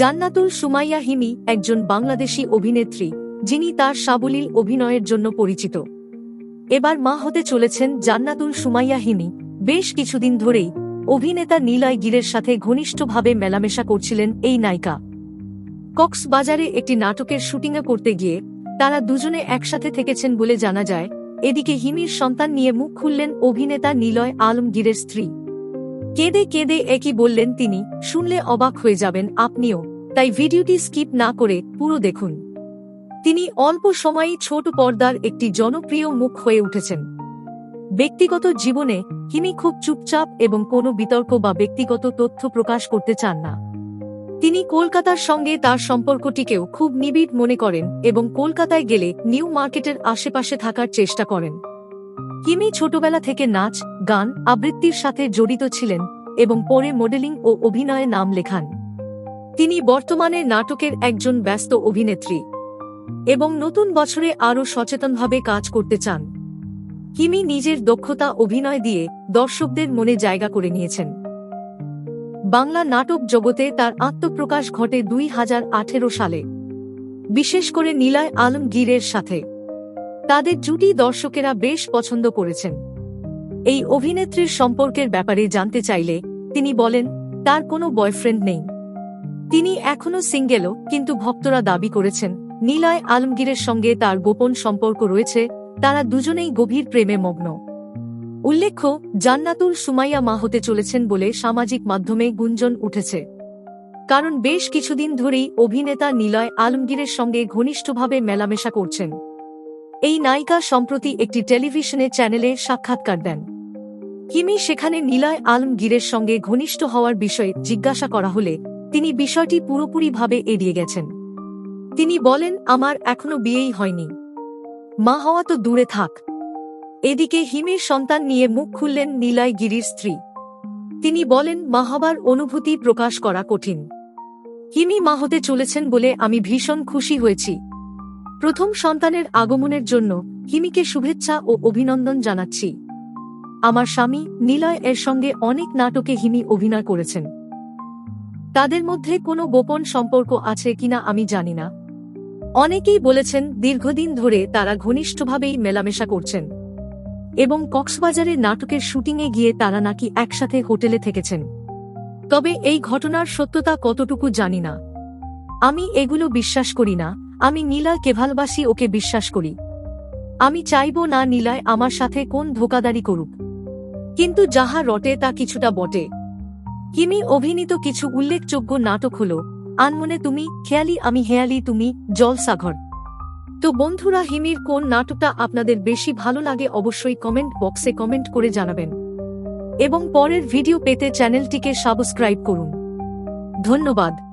জান্নাতুল সুমাইয়া হিমি একজন বাংলাদেশি অভিনেত্রী, যিনি তার সাবলীল অভিনয়ের জন্য পরিচিত। এবার মা হতে চলেছেন জান্নাতুল সুমাইয়া হিমি। বেশ কিছুদিন ধরেই অভিনেতা নীলয় গিরের সাথে ঘনিষ্ঠভাবে মেলামেশা করছিলেন এই নায়িকা। কক্সবাজারে একটি নাটকের শুটিংয়ে করতে গিয়ে তারা দুজনে একসাথে থেকেছেন বলে জানা যায়, এদিকে হিমির সন্তান নিয়ে মুখ খুললেন অভিনেতা নীলয় আলমগীরের স্ত্রী। কেঁদে কেঁদে একই বললেন তিনি, শুনলে অবাক হয়ে যাবেন আপনিও, তাই ভিডিওটি স্কিপ না করে পুরো দেখুন। তিনি অল্প সময়েই ছোট পর্দার একটি জনপ্রিয় মুখ হয়ে উঠেছেন। ব্যক্তিগত জীবনে তিনি খুব চুপচাপ এবং কোনো বিতর্ক বা ব্যক্তিগত তথ্য প্রকাশ করতে চান না। তিনি কলকাতার সঙ্গে তার সম্পর্কটিকেও খুব নিবিড় মনে করেন এবং কলকাতায় গেলে নিউ মার্কেটের আশেপাশে থাকার চেষ্টা করেন। কিমি ছোটবেলা থেকে নাচ, গান, আবৃত্তির সাথে জড়িত ছিলেন এবং পরে মডেলিং ও অভিনয়ে নাম লেখান। তিনি বর্তমানে নাটকের একজন ব্যস্ত অভিনেত্রী এবং নতুন বছরে আরও সচেতনভাবে কাজ করতে চান। কিমি নিজের দক্ষতা অভিনয় দিয়ে দর্শকদের মনে জায়গা করে নিয়েছেন। বাংলা নাটক জগতে তার আত্মপ্রকাশ ঘটে দুই হাজার আঠেরো সালে, বিশেষ করে নীলায় আলমগীরের সাথে। তাদের জুটি দর্শকেরা বেশ পছন্দ করেছেন। এই অভিনেত্রীর সম্পর্কের ব্যাপারে জানতে চাইলে তিনি বলেন, তার কোনো বয়ফ্রেন্ড নেই। তিনি এখনও সিঙ্গেলও, কিন্তু ভক্তরা দাবি করেছেন, নীলয় আলমগীরের সঙ্গে তার গোপন সম্পর্ক রয়েছে, তারা দুজনেই গভীর প্রেমে মগ্ন। উল্লেখ্য, জান্নাতুল সুমাইয়া মা হতে চলেছেন বলে সামাজিক মাধ্যমে গুঞ্জন উঠেছে। কারণ বেশ কিছুদিন ধরেই অভিনেতা নীলয় আলমগীরের সঙ্গে ঘনিষ্ঠভাবে মেলামেশা করছেন। এই নায়িকা সম্প্রতি একটি টেলিভিশনে চ্যানেলে সাক্ষাৎকার দেন। কিমি সেখানে নীলয় আলমগীরের সঙ্গে ঘনিষ্ঠ হওয়ার বিষয়ে জিজ্ঞাসা করা হলে তিনি বিষয়টি পুরোপুরিভাবে এড়িয়ে গেছেন। তিনি বলেন, আমার এখনও বিয়েই হয়নি। মা হওয়া তো দূরে থাক। এদিকে হিমির সন্তান নিয়ে মুখ খুললেন নীলায় গিরির স্ত্রী। তিনি বলেন, মা হবার অনুভূতি প্রকাশ করা কঠিন। হিমি মা হতে চলেছেন বলে আমি ভীষণ খুশি হয়েছি। প্রথম সন্তানের আগমনের জন্য হিমিকে শুভেচ্ছা ও অভিনন্দন জানাচ্ছি। আমার স্বামী নীলয় এর সঙ্গে অনেক নাটকে হিমি অভিনয় করেছেন। তাদের মধ্যে কোনো গোপন সম্পর্ক আছে কিনা আমি জানি না। অনেকেই বলেছেন দীর্ঘদিন ধরে তারা ঘনিষ্ঠভাবেই মেলামেশা করছেন। এবং কক্সবাজারে নাটকের শুটিংয়ে গিয়ে তারা নাকি একসাথে হোটেলে থেকেছেন। তবে এই ঘটনার সত্যতা কতটুকু জানি না। আমি এগুলো বিশ্বাস করি না। আমি নীলায় কেভালবাসী ওকে বিশ্বাস করি। আমি চাইব না নীলায় আমার সাথে কোন ধোকাদারি করুক। কিন্তু যাহা রটে তা কিছুটা বটে। কিমি অভিনীত কিছু উল্লেখযোগ্য নাটক হল, আনমনে তুমি, খেয়ালি আমি হেয়ালি তুমি, জলসাঘর। তো বন্ধুরা, হিমির কোন নাটকটা আপনাদের বেশি ভালো লাগে অবশ্যই কমেন্ট বক্সে কমেন্ট করে জানাবেন। এবং পরের ভিডিও পেতে চ্যানেলটিকে সাবস্ক্রাইব করুন। ধন্যবাদ।